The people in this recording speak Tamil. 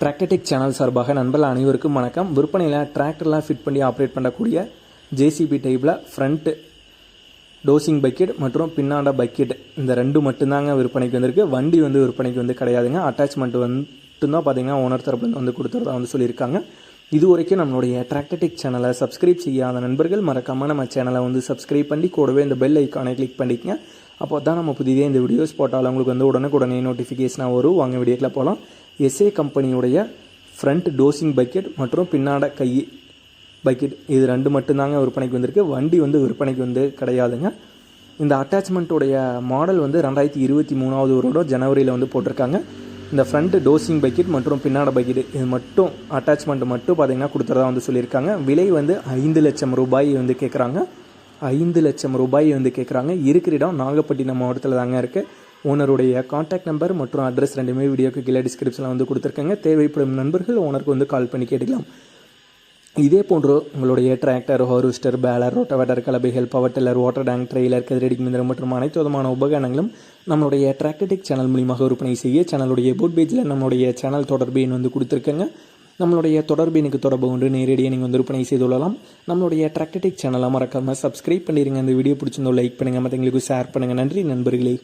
டிராக்டர்டெக் சேனல் சார்பாக நண்பர்கள் அனைவருக்கும் வணக்கம். விற்பனையில் டிராக்டர்லாம் ஃபிட் பண்ணி ஆப்ரேட் பண்ணக்கூடிய ஜேசிபி டைப்பில் ஃப்ரண்ட்டு டோசிங் பக்கெட் மற்றும் பின்னாண்ட பக்கெட் இந்த ரெண்டு மட்டும்தாங்க விற்பனைக்கு வந்திருக்கு. வண்டி வந்து விற்பனைக்கு வந்து கிடையாதுங்க. அட்டாச்மெண்ட் மட்டும்தான் பார்த்தீங்கன்னா ஓனர் தரப்புலேருந்து வந்து கொடுத்துறதா வந்து சொல்லியிருக்காங்க. இது வரைக்கும் நம்மளுடைய டிராக்டர்டெக் சேனலை சப்ஸ்கிரைப் செய்யாத நண்பர்கள் மறக்காமல் நம்ம சேனலை வந்து சப்ஸ்கிரைப் பண்ணி கூடவே இந்த பெல் ஐக்கானை கிளிக் பண்ணிக்கங்க. அப்போ தான் நம்ம புதிதே இந்த வீடியோஸ் போட்டாலும் உங்களுக்கு வந்து உடனுக்குடனே நோட்டிஃபிகேஷனாக வரும். வாங்க வீடியோக்கில் போகலாம் எஸ்ஏ கம்பெனியுடைய ஃப்ரண்ட் டோசிங் பக்கெட் மற்றும் பின்னாட கை பக்கெட் இது ரெண்டு மட்டும்தாங்க விற்பனைக்கு வந்திருக்கு. வண்டி வந்து விற்பனைக்கு வந்து கிடையாதுங்க. இந்த அட்டாச்மெண்ட்டுடைய மாடல் வந்து ரெண்டாயிரத்தி இருபத்தி மூணாவது வருடம் ஜனவரியில் வந்து போட்டிருக்காங்க. இந்த ஃப்ரண்ட் டோசிங் பக்கெட் மற்றும் பின்னாட பக்கெட் இது மட்டும் அட்டாச்மெண்ட் மட்டும் பார்த்திங்கன்னா கொடுத்துறதா வந்து சொல்லியிருக்காங்க. விலை வந்து ஐந்து லட்சம் ரூபாய் வந்து கேட்குறாங்க ஐந்து லட்சம் ரூபாய் வந்து கேட்குறாங்க இருக்கிற இடம் நாகப்பட்டினம் மாவட்டத்தில் தாங்க இருக்குது ஓனருடைய காண்டாக்ட் நம்பர் மற்றும் அட்ரஸ் ரெண்டுமே வீடியோக்கு கீழே டிஸ்கிரிப்ஷனில் வந்து கொடுத்துருக்காங்க. தேவைப்படும் நண்பர்கள் ஓனருக்கு வந்து கால் பண்ணி கேட்டுக்கலாம். இதே போன்று உங்களுடைய tractor harvester baler rotavator கலபைகள் power tiller water tank trailer கதிரடி மிந்திரம் மற்றும் அனைத்து விதமான உபகரணங்களும் நம்மளுடைய டிராக்டர்டெக் சேனல் மூலியமாக விற்பனை செய்ய சேனலுடைய போட் பேஜில் நம்மளுடைய சேனல் தொடர்பு எண் வந்து கொடுத்துருக்கங்க. நம்மளுடைய தொடர்பு எனக்கு தொடர்பு கொண்டு நேரடியாக நீங்கள் வந்து விற்பனை செய்து கொள்ளலாம். நம்மளுடைய டிராக்டர்டெக் சேனலை மறக்காமல் சப்ஸ்கிரைப் பண்ணிடுங்க இந்த வீடியோ பிடிச்சிருந்தோ லைக் பண்ணுங்கள் மற்றவங்களுக்கு ஷேர் பண்ணுங்கள் நன்றி நண்பர்களே.